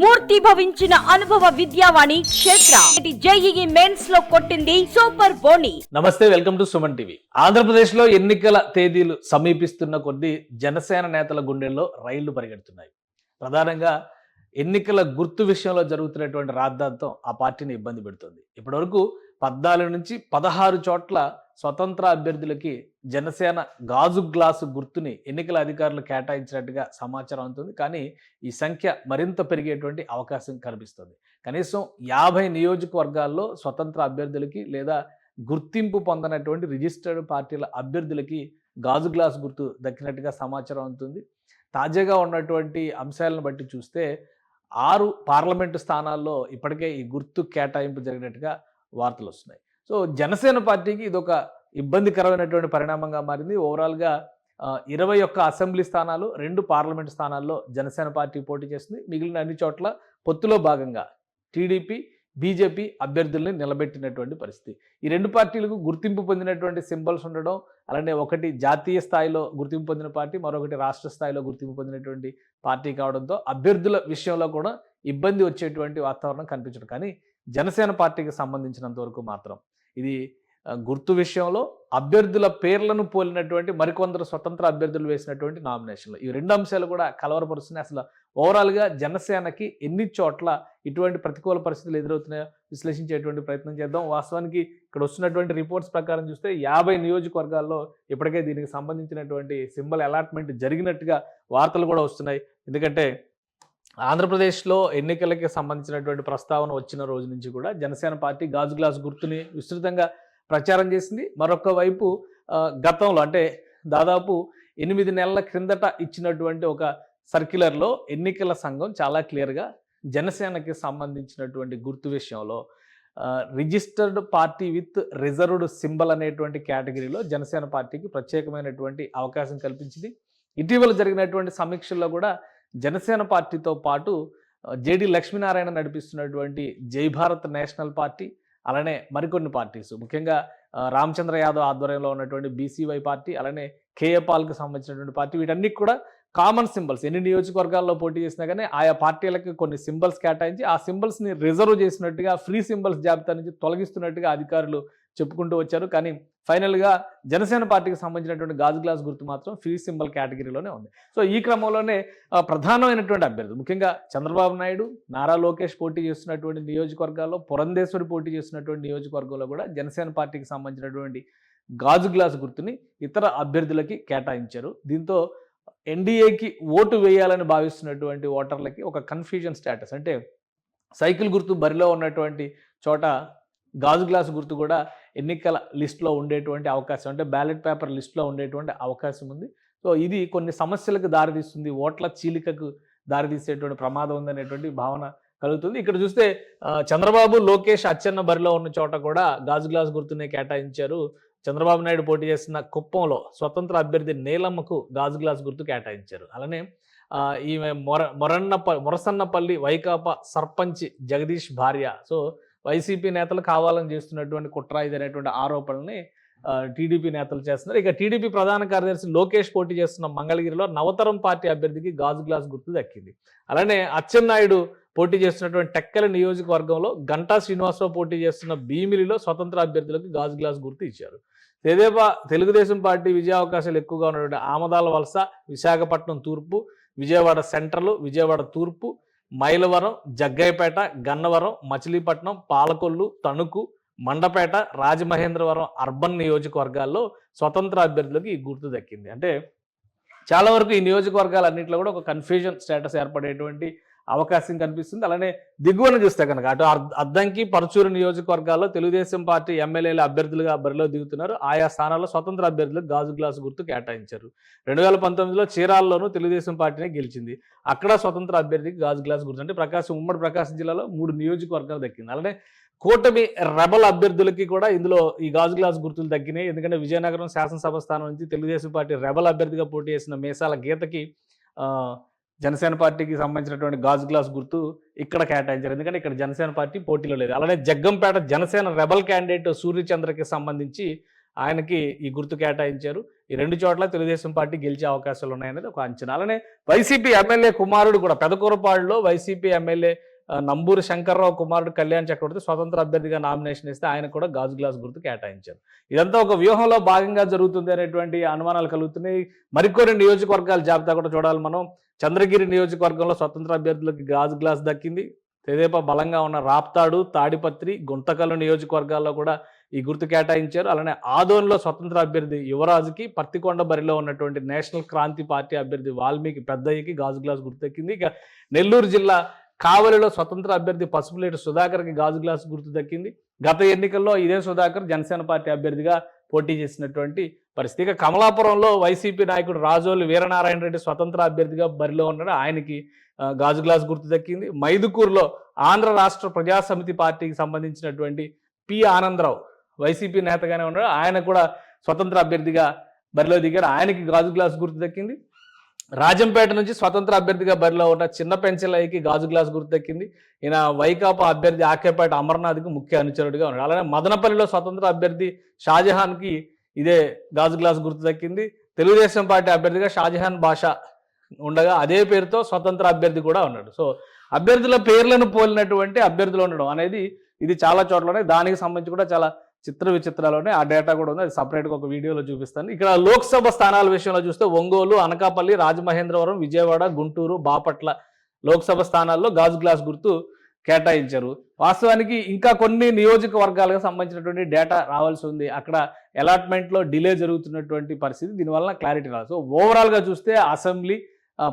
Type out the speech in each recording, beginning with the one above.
మూర్తి భవించిన అనుభవ విద్యావాణి క్షేత్ర. జేఈఈ మెయిన్స్లో కొట్టింది సూపర్ బోని. నమస్తే వెల్కమ్ టు సుమన్ టీవీ. ఆంధ్రప్రదేశ్లో ఎన్నికల తేదీలు సమీపిస్తున్న కొద్దీ జనసేన నేతల గుండెల్లో రైళ్ళు పరిగెడుతున్నాయి. ప్రధానంగా ఎన్నికల గుర్తు విషయంలో జరుగుతున్నటువంటి రాద్ధాంతం ఆ పార్టీని ఇబ్బంది పెడుతుంది. ఇప్పటివరకు పద్నాలుగు నుంచి పదహారు చోట్ల స్వతంత్ర అభ్యర్థులకి జనసేన గాజు గ్లాసు గుర్తుని ఎన్నికల అధికారులు కేటాయించినట్టుగా సమాచారం అందుతుంది. కానీ ఈ సంఖ్య మరింత పెరిగేటువంటి అవకాశం కనిపిస్తుంది. కనీసం యాభై నియోజకవర్గాల్లో స్వతంత్ర అభ్యర్థులకి లేదా గుర్తింపు పొందనటువంటి రిజిస్టర్డ్ పార్టీల అభ్యర్థులకి గాజు గ్లాస్ గుర్తు దక్కినట్టుగా సమాచారం అందుతుంది. తాజాగా ఉన్నటువంటి అంశాలను బట్టి చూస్తే ఆరు పార్లమెంటు స్థానాల్లో ఇప్పటికే ఈ గుర్తు కేటాయింపు జరిగినట్టుగా వార్తలు వస్తున్నాయి. సో జనసేన పార్టీకి ఇది ఒక ఇబ్బందికరమైనటువంటి పరిణామంగా మారింది. ఓవరాల్గా ఇరవై ఒక్క అసెంబ్లీ స్థానాలు రెండు పార్లమెంట్ స్థానాల్లో జనసేన పార్టీ పోటీ చేస్తుంది మిగిలిన అన్ని చోట్ల పొత్తులో భాగంగా టీడీపీ బీజేపీ అభ్యర్థుల్ని నిలబెట్టినటువంటి పరిస్థితి. ఈ రెండు పార్టీలకు గుర్తింపు పొందినటువంటి సింబల్స్ ఉండడం అలానే ఒకటి జాతీయ స్థాయిలో గుర్తింపు పొందిన పార్టీ మరొకటి రాష్ట్ర స్థాయిలో గుర్తింపు పొందినటువంటి పార్టీ కావడంతో అభ్యర్థుల విషయంలో కూడా ఇబ్బంది వచ్చేటువంటి వాతావరణం కనిపించడం. కానీ జనసేన పార్టీకి సంబంధించినంత వరకు మాత్రం ఇది గుర్తు విషయంలో అభ్యర్థుల పేర్లను పోలినటువంటి మరికొందరు స్వతంత్ర అభ్యర్థులు వేసినటువంటి నామినేషన్లు. ఈ రెండు అంశాలు కూడా కలవరపరుస్తున్నాయి. అసలు ఓవరాల్గా జనసేనకి ఎన్ని చోట్ల ఇటువంటి ప్రతికూల పరిస్థితులు ఎదురవుతున్నాయో విశ్లేషించేటువంటి ప్రయత్నం చేద్దాం. వాస్తవానికి ఇక్కడ వస్తున్నటువంటి రిపోర్ట్స్ ప్రకారం చూస్తే యాభై నియోజకవర్గాల్లో ఇప్పటికే దీనికి సంబంధించినటువంటి సింబల్ అలాట్మెంట్ జరిగినట్టుగా వార్తలు కూడా వస్తున్నాయి. ఎందుకంటే ఆంధ్రప్రదేశ్లో ఎన్నికలకి సంబంధించినటువంటి ప్రస్తావన వచ్చిన రోజు నుంచి కూడా జనసేన పార్టీ గాజు గ్లాస్ గుర్తుని విస్తృతంగా ప్రచారం చేసింది. మరొక వైపు గతంలో అంటే దాదాపు ఎనిమిది నెలల క్రిందట ఇచ్చినటువంటి ఒక సర్క్యులర్లో ఎన్నికల సంఘం చాలా క్లియర్గా జనసేనకి సంబంధించినటువంటి గుర్తు విషయంలో registered party with reserved symbol అనేటువంటి కేటగిరీలో జనసేన పార్టీకి ప్రత్యేకమైనటువంటి అవకాశం కల్పించింది. ఇటీవల జరిగినటువంటి సమీక్షల్లో కూడా జనసేన పార్టీతో పాటు జేడి లక్ష్మీనారాయణ నడిపిస్తున్నటువంటి జై భారత్ నేషనల్ పార్టీ అలానే మరికొన్ని పార్టీస్. ముఖ్యంగా రామచంద్ర యాదవ్ ఆధ్వర్యంలో ఉన్నటువంటి బీసీవై పార్టీ అలానే కేఏపాల్కి సంబంధించినటువంటి పార్టీ వీటన్నిటి కూడా కామన్ సింబల్స్. ఎన్ని నియోజకవర్గాల్లో పోటీ చేసినా కానీ ఆయా పార్టీలకు కొన్ని సింబల్స్ కేటాయించి ఆ సింబల్స్ని రిజర్వ్ చేసినట్టుగా ఫ్రీ సింబల్స్ జాబితా నుంచి తొలగిస్తున్నట్టుగా అధికారులు చెప్పుకుంటూ వచ్చారు. కానీ ఫైనల్గా జనసేన పార్టీకి సంబంధించినటువంటి గాజు గ్లాస్ గుర్తు మాత్రం ఫ్రీ సింబల్ కేటగిరీలోనే ఉంది. సో ఈ క్రమంలోనే ప్రధానమైనటువంటి అభ్యర్థి ముఖ్యంగా చంద్రబాబు నాయుడు నారా లోకేష్ పోటీ చేస్తున్నటువంటి నియోజకవర్గాల్లో పురంధేశ్వరి పోటీ చేస్తున్నటువంటి నియోజకవర్గంలో కూడా జనసేన పార్టీకి సంబంధించినటువంటి గాజు గ్లాస్ గుర్తుని ఇతర అభ్యర్థులకి కేటాయించారు. దీంతో ఎన్డీఏకి ఓటు వేయాలని భావిస్తున్నటువంటి ఓటర్లకి ఒక కన్ఫ్యూజన్ స్టేటస్. అంటే సైకిల్ గుర్తు బరిలో ఉన్నటువంటి చోట గాజు గ్లాస్ గుర్తు కూడా ఎన్నికల లిస్ట్లో ఉండేటువంటి అవకాశం అంటే బ్యాలెట్ పేపర్ లిస్ట్లో ఉండేటువంటి అవకాశం ఉంది. సో ఇది కొన్ని సమస్యలకు దారితీస్తుంది ఓట్ల చీలికకు దారితీసేటువంటి ప్రమాదం ఉందనేటువంటి భావన కలుగుతుంది. ఇక్కడ చూస్తే చంద్రబాబు లోకేష్ అచ్చెన్న బరిలో ఉన్న చోట కూడా గాజు గ్లాస్ గుర్తునే కేటాయించారు. చంద్రబాబు నాయుడు పోటీ చేస్తున్న కుప్పంలో స్వతంత్ర అభ్యర్థి నీలమ్మకు గాజు గ్లాస్ గుర్తు కేటాయించారు. అలానే ఈమె మొర మొరన్నప మొరసన్నపల్లి వైకాపా సర్పంచ్ జగదీష్ భార్య. సో వైసీపీ నేతలు కావాలని చేస్తున్నటువంటి కుట్ర ఇదనేటువంటి ఆరోపణల్ని టీడీపీ నేతలు చేస్తున్నారు. ఇక టీడీపీ ప్రధాన కార్యదర్శి లోకేష్ పోటీ చేస్తున్న మంగళగిరిలో నవతరం పార్టీ అభ్యర్థికి గాజు గ్లాస్ గుర్తు దక్కింది. అలానే అచ్చెన్నాయుడు పోటీ చేస్తున్నటువంటి టెక్కల నియోజకవర్గంలో గంటా శ్రీనివాసరావు పోటీ చేస్తున్న భీమిలిలో స్వతంత్ర అభ్యర్థులకు గాజు గ్లాస్ గుర్తు ఇచ్చారు. తెదేపా తెలుగుదేశం పార్టీ విజయ అవకాశాలు ఎక్కువగా ఉన్నటువంటి ఆమదాల వలస విశాఖపట్నం తూర్పు విజయవాడ సెంట్రల్ విజయవాడ తూర్పు మైలవరం జగ్గయ్యపేట గన్నవరం మచిలీపట్నం పాలకొల్లు తణుకు మండపేట రాజమహేంద్రవరం అర్బన్ నియోజకవర్గాల్లో స్వతంత్ర అభ్యర్థులకు ఈ గుర్తు దక్కింది. అంటే చాలా వరకు ఈ నియోజకవర్గాలన్నింటిలో కూడా ఒక కన్ఫ్యూజన్ స్టేటస్ ఏర్పడేటువంటి అవకాశం కనిపిస్తుంది. అలానే దిగువన చూస్తే కనుక అటు అద్దంకి పరచూరు నియోజకవర్గాల్లో తెలుగుదేశం పార్టీ ఎమ్మెల్యేల అభ్యర్థులుగా బరిలో దిగుతున్నారు. ఆయా స్థానాల్లో స్వతంత్ర అభ్యర్థులకు గాజు గ్లాసు గుర్తు కేటాయించారు. రెండు వేల పంతొమ్మిదిలో చీరాల్లోనూ తెలుగుదేశం పార్టీనే గెలిచింది. అక్కడ స్వతంత్ర అభ్యర్థికి గాజు గ్లాస్ గుర్తు. అంటే ప్రకాశం ఉమ్మడి ప్రకాశం జిల్లాలో మూడు నియోజకవర్గాలు దక్కింది. అలానే కూటమి రెబల్ అభ్యర్థులకి కూడా ఇందులో ఈ గాజు గ్లాస్ గుర్తులు తగ్గినాయి ఎందుకంటే విజయనగరం శాసనసభ స్థానం నుంచి తెలుగుదేశం పార్టీ రెబల్ అభ్యర్థిగా పోటీ చేసిన మేసాల గీతకి జనసేన పార్టీకి సంబంధించినటువంటి గాజు గ్లాస్ గుర్తు ఇక్కడ కేటాయించారు. ఎందుకంటే ఇక్కడ జనసేన పార్టీ పోటీలో లేదు. అలానే జగ్గంపేట జనసేన రెబల్ క్యాండిడేట్ సూర్యచంద్రకి సంబంధించి ఆయనకి ఈ గుర్తు కేటాయించారు. ఈ రెండు చోట్ల తెలుగుదేశం పార్టీ గెలిచే అవకాశాలు ఉన్నాయనేది ఒక అంచనా. అలానే వైసీపీ ఎమ్మెల్యే కుమారుడు కూడా పెదకూరపాడులో వైసీపీ ఎమ్మెల్యే నంబూరు శంకర్రావు కుమారుడు కళ్యాణ్ చక్రవర్తి స్వతంత్ర అభ్యర్థిగా నామినేషన్ ఇస్తే ఆయన కూడా గాజు గ్లాస్ గుర్తు కేటాయించారు. ఇదంతా ఒక వ్యూహంలో భాగంగా జరుగుతుంది అనేటువంటి అనుమానాలు కలుగుతున్నాయి. మరికొన్ని నియోజకవర్గాల జాబితా కూడా చూడాలి మనం. చంద్రగిరి నియోజకవర్గంలో స్వతంత్ర అభ్యర్థులకు గాజు గ్లాస్ దక్కింది. తెదేపా బలంగా ఉన్న రాప్తాడు తాడిపత్రి గుంతకల్లు నియోజకవర్గాల్లో కూడా ఈ గుర్తు కేటాయించారు. అలానే ఆదోన్లో స్వతంత్ర అభ్యర్థి యువరాజుకి పత్తికొండ బరిలో ఉన్నటువంటి నేషనల్ క్రాంతి పార్టీ అభ్యర్థి వాల్మీకి పెద్దయ్యకి గాజు గ్లాస్ గుర్తెక్కింది ఇక నెల్లూరు జిల్లా కావలిలో స్వతంత్ర అభ్యర్థి పసుపులేటి సుధాకర్కి గాజు గ్లాస్ గుర్తు దక్కింది. గత ఎన్నికల్లో ఇదే సుధాకర్ జనసేన పార్టీ అభ్యర్థిగా పోటీ చేసినటువంటి పరిస్థితి. ఇక కమలాపురంలో వైసీపీ నాయకుడు రాజోలు వీరనారాయణ రెడ్డి స్వతంత్ర అభ్యర్థిగా బరిలో ఉన్నాడు. ఆయనకి గాజు గ్లాస్ గుర్తు దక్కింది. మైదుకూరులో ఆంధ్ర రాష్ట్ర ప్రజాసమితి పార్టీకి సంబంధించినటువంటి పి ఆనందరావు వైసీపీ నేతగానే ఉన్నాడు. ఆయన కూడా స్వతంత్ర అభ్యర్థిగా బరిలో దిగారు. ఆయనకి గాజు గ్లాస్ గుర్తు దక్కింది. రాజంపేట నుంచి స్వతంత్ర అభ్యర్థిగా బరిలో ఉన్న చిన్న పెంచలయ్యకి గాజు గ్లాస్ గుర్తెక్కింది. ఈయన వైకాపా అభ్యర్థి ఆకేపేట అమర్నాథ్కి ముఖ్య అనుచరుడిగా ఉన్నాడు. అలానే మదనపల్లిలో స్వతంత్ర అభ్యర్థి షాజహాన్కి ఇదే గాజు గ్లాస్ గుర్తు దక్కింది తెలుగుదేశం పార్టీ అభ్యర్థిగా షాజహాన్ భాష ఉండగా అదే పేరుతో స్వతంత్ర అభ్యర్థి కూడా ఉన్నాడు. సో అభ్యర్థుల పేర్లను పోలినటువంటి అభ్యర్థులు ఉండడం అనేది ఇది చాలా చోట్లనే దానికి సంబంధించి కూడా చాలా చిత్ర విచిత్రాలోనే ఆ డేటా కూడా ఉంది. అది సపరేట్గా ఒక వీడియోలో చూపిస్తాను. ఇక్కడ లోక్సభ స్థానాల విషయంలో చూస్తే ఒంగోలు అనకాపల్లి రాజమహేంద్రవరం విజయవాడ గుంటూరు బాపట్ల లోక్సభ స్థానాల్లో గాజు గ్లాస్ గుర్తు కేటాయించారు. వాస్తవానికి ఇంకా కొన్ని నియోజకవర్గాలకు సంబంధించినటువంటి డేటా రావాల్సి ఉంది. అక్కడ అలాట్మెంట్లో డిలే జరుగుతున్నటువంటి పరిస్థితి. దీనివల్ల క్లారిటీ రాదు సో ఓవరాల్గా చూస్తే అసెంబ్లీ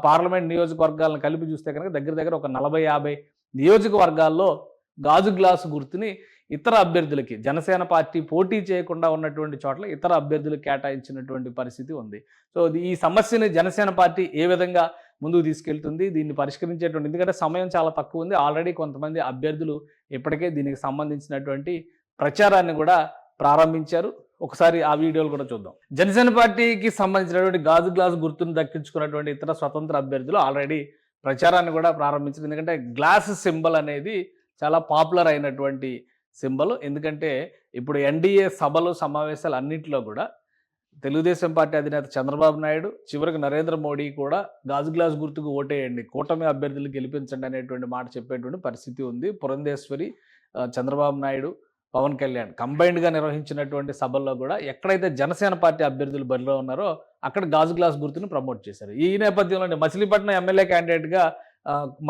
పార్లమెంట్ నియోజకవర్గాలను కలిపి చూస్తే కనుక దగ్గర దగ్గర ఒక నలభై యాభై నియోజకవర్గాల్లో గాజు గ్లాసు గుర్తుని ఇతర అభ్యర్థులకి జనసేన పార్టీ పోటీ చేయకుండా ఉన్నటువంటి చోట్ల ఇతర అభ్యర్థులు కేటాయించినటువంటి పరిస్థితి ఉంది. సో ఇది- ఈ సమస్యని జనసేన పార్టీ ఏ విధంగా ముందుకు తీసుకెళ్తుంది దీన్ని పరిష్కరించేటువంటి ఎందుకంటే సమయం చాలా తక్కువ ఉంది. ఆల్రెడీ కొంతమంది అభ్యర్థులు ఇప్పటికే దీనికి సంబంధించినటువంటి ప్రచారాన్ని కూడా ప్రారంభించారు. ఒకసారి ఆ వీడియోలు కూడా చూద్దాం. జనసేన పార్టీకి సంబంధించినటువంటి గాజు గ్లాస్ గుర్తును దక్కించుకున్నటువంటి ఇతర స్వతంత్ర అభ్యర్థులు ఆల్రెడీ ప్రచారాన్ని కూడా ప్రారంభించారు. ఎందుకంటే గ్లాస్ సింబల్ అనేది చాలా పాపులర్ అయినటువంటి సింబల్. ఎందుకంటే ఇప్పుడు ఎన్డీఏ సభలు సమావేశాలు అన్నింటిలో కూడా తెలుగుదేశం పార్టీ అధినేత చంద్రబాబు నాయుడు చివరికి నరేంద్ర మోడీ కూడా గాజు గ్లాస్ గుర్తుకు ఓటేయండి కూటమి అభ్యర్థులు గెలిపించండి అనేటువంటి మాట చెప్పేటువంటి పరిస్థితి ఉంది. పురంధేశ్వరి చంద్రబాబు నాయుడు పవన్ కళ్యాణ్ కంబైన్డ్గా నిర్వహించినటువంటి సభల్లో కూడా ఎక్కడైతే జనసేన పార్టీ అభ్యర్థులు బరిలో ఉన్నారో అక్కడ గాజు గ్లాస్ గుర్తును ప్రమోట్ చేశారు. ఈ నేపథ్యంలోనే మచిలీపట్నం ఎమ్మెల్యే క్యాండిడేట్గా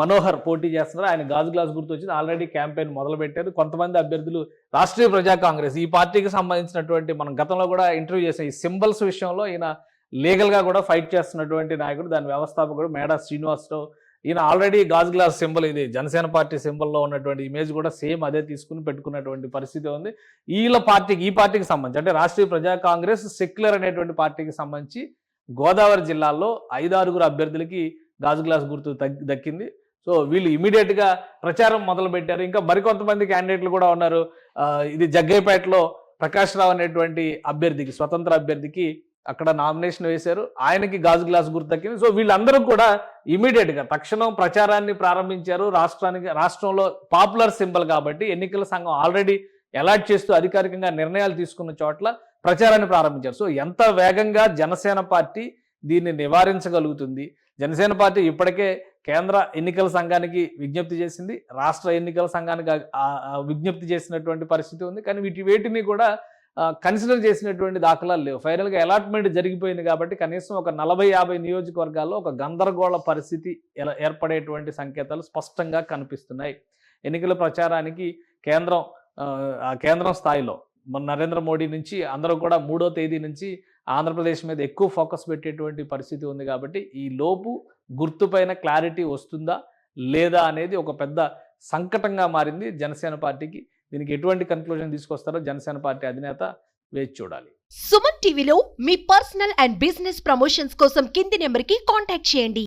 మనోహర్ పోటీ చేస్తున్నారు. ఆయన గాజు గ్లాస్ గుర్తు వచ్చింది ఆల్రెడీ క్యాంపెయిన్ మొదలుపెట్టారు. కొంతమంది అభ్యర్థులు రాష్ట్రీయ ప్రజా కాంగ్రెస్ ఈ పార్టీకి సంబంధించినటువంటి మనం గతంలో కూడా ఇంటర్వ్యూ చేసిన ఈ సింబల్స్ విషయంలో ఈయన లీగల్గా కూడా ఫైట్ చేస్తున్నటువంటి నాయకుడు. దాని వ్యవస్థాపకుడు మేడా శ్రీనివాసరావు. ఈయన ఆల్రెడీ గాజు గ్లాస్ సింబల్ ఇది జనసేన పార్టీ సింబల్లో ఉన్నటువంటి ఇమేజ్ కూడా సేమ్ అదే తీసుకుని పెట్టుకున్నటువంటి పరిస్థితి ఉంది. వీళ్ళ పార్టీకి ఈ పార్టీకి సంబంధించి అంటే రాష్ట్రీయ ప్రజా కాంగ్రెస్ సెక్యులర్ అనేటువంటి పార్టీకి సంబంధించి గోదావరి జిల్లాలో ఐదారుగురు అభ్యర్థులకి గాజు గ్లాస్ గుర్తు దక్కింది. సో వీళ్ళు ఇమీడియట్గా ప్రచారం మొదలుపెట్టారు. ఇంకా మరికొంతమంది క్యాండిడేట్లు కూడా ఉన్నారు. ఇది జగ్గైపేటలో ప్రకాష్ రావు అనేటువంటి అభ్యర్థికి స్వతంత్ర అభ్యర్థికి అక్కడ నామినేషన్ వేశారు. ఆయనకి గాజు గ్లాస్ గుర్తు దక్కింది. సో వీళ్ళందరూ కూడా ఇమీడియట్గా తక్షణం ప్రచారాన్ని ప్రారంభించారు. రాష్ట్రానికి రాష్ట్రంలో పాపులర్ సింబల్ కాబట్టి ఎన్నికల సంఘం ఆల్రెడీ ఎలాట్ చేస్తూ అధికారికంగా నిర్ణయాలు తీసుకున్న చోట్ల ప్రచారాన్ని ప్రారంభించారు. సో ఎంత వేగంగా జనసేన పార్టీ దీన్ని నివారించగలుగుతుంది? జనసేన పార్టీ ఇప్పటికే కేంద్ర ఎన్నికల సంఘానికి విజ్ఞప్తి చేసింది రాష్ట్ర ఎన్నికల సంఘానికి విజ్ఞప్తి చేసినటువంటి పరిస్థితి ఉంది. కానీ వీటి వేటిని కూడా కన్సిడర్ చేసినటువంటి దాఖలాలు లేవు. ఫైనల్గా అలాట్మెంట్ జరిగిపోయింది కాబట్టి కనీసం ఒక నలభై యాభై నియోజకవర్గాల్లో ఒక గందరగోళ పరిస్థితి ఎలా ఏర్పడేటువంటి సంకేతాలు స్పష్టంగా కనిపిస్తున్నాయి. ఎన్నికల ప్రచారానికి కేంద్రం ఆ కేంద్రం స్థాయిలో మన నరేంద్ర మోడీ నుంచి అందరూ కూడా మూడో తేదీ నుంచి ఆంధ్రప్రదేశ్ మీద ఎక్కువ ఫోకస్ పెట్టేటువంటి పరిస్థితి ఉంది కాబట్టి ఈ లోపు గుర్తుపైన క్లారిటీ వస్తుందా లేదా అనేది ఒక పెద్ద సంకటంగా మారింది జనసేన పార్టీకి. దీనికి ఎటువంటి కన్క్లూజన్ తీసుకొస్తారో జనసేన పార్టీ అధినేత వేచి చూడాలి. సుమన్ టీవీలో మీ పర్సనల్ అండ్ బిజినెస్ ప్రమోషన్స్ కోసం కింది నెంబర్కి కాంటాక్ట్ చేయండి.